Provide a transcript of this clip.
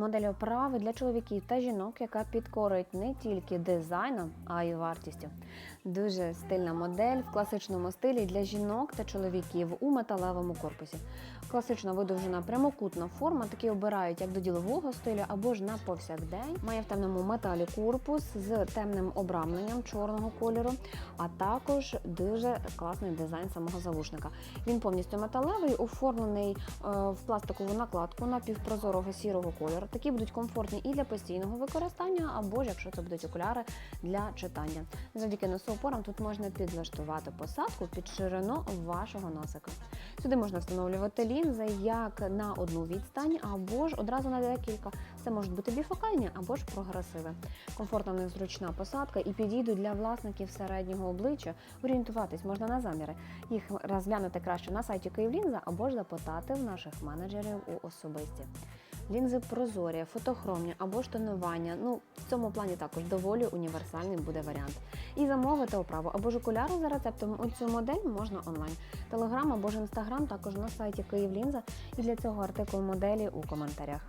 Модель оправи для чоловіків та жінок, яка підкорить не тільки дизайном, а й вартістю. Дуже стильна модель в класичному стилі для жінок та чоловіків у металевому корпусі. Класична видовжена прямокутна форма, такі обирають як до ділового стилю або ж на повсякдень. Має в темному металі корпус з темним обрамленням чорного кольору, а також дуже класний дизайн самого завушника. Він повністю металевий, оформлений е, в пластикову накладку напівпрозорого сірого кольору. Такі будуть комфортні і для постійного використання, або ж якщо це будуть окуляри для читання. Завдяки носоупорам тут можна підлаштувати посадку під ширину вашого носика. Сюди можна встановлювати лінзи як на одну відстань, або ж одразу на декілька. Це можуть бути біфокальні або ж прогресиви. Комфортна в них зручна посадка і підійдуть для власників середнього обличчя. Орієнтуватись можна на заміри. Їх розглянути краще на сайті Київлінза або ж запитати в наших менеджерів у особисті. Лінзи прозорі, фотохромні або ж тонування. Ну, в цьому плані також доволі універсальний буде варіант. І замовити оправу або ж окуляри за рецептом у цю модель можна онлайн. Телеграм або ж інстаграм також на сайті Київлінза. І для цього артикул моделі у коментарях.